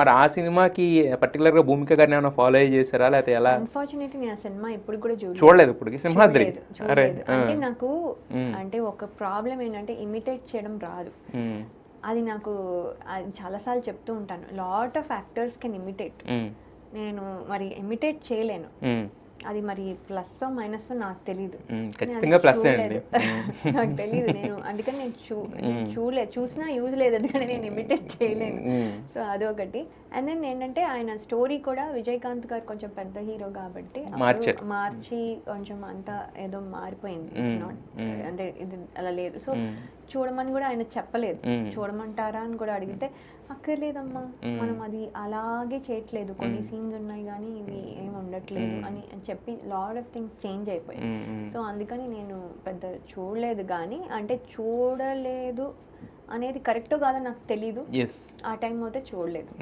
మరి ఆ సినిమాకి పర్టికులర్గా భూమిక గారిని ఏమైనా ఫాలో అయ్యి చేశారా? లేకపోతే ఎలా? అన్ఫార్చునేట్లీ నేను ఆ సినిమా ఇప్పుడు కూడా చూడలేదు. చూడలేదు ఇప్పుడు సింహాద్రి. అంటే నాకు అంటే ఒక ప్రాబ్లం ఏంటంటే ఇమిటేట్ చేయడం రాదు. అది నాకు చాలాసార్లు చెప్తూ ఉంటాను. Lot of actors can imitate నేను మరి ఇమిటేట్ చేయలేను. అది మరి ప్లస్ నాకు తెలియదు ఖచ్చితంగా ప్లస్ అండి. నాకు తెలియదు నేను అందుకని నేను చూ చూడలేదు చూసినా యూజ్ లేదు. ఎందుకంటే నేను ఇమిటేట్ చేయలేను. సో అదొకటి. అండ్ దెన్ ఏంటంటే ఆయన స్టోరీ కూడా విజయకాంత్ గారు కొంచెం పెద్ద హీరో కాబట్టి. మార్చి కొంచెం అంతా ఏదో మారిపోయింది. Not- అంటే ఇది అలా లేదు. సో చూడమని కూడా ఆయన చెప్పలేదు. చూడమంటారా అని కూడా అడిగితే అక్కర్లేదమ్మా. మనం అది అలాగే చేయట్లేదు. కొన్ని సీన్స్ ఉన్నాయి కానీ ఇవి ఏమి ఉండట్లేదు అని చెప్పి లాడ్ ఆఫ్ థింగ్స్ చేంజ్ అయిపోయాయి. సో అందుకని నేను పెద్ద చూడలేదు కానీ అంటే చూడలేదు అనేది కరెక్టో కాదో నాకు తెలీదు ఆ టైం అయితే చూడలేదు.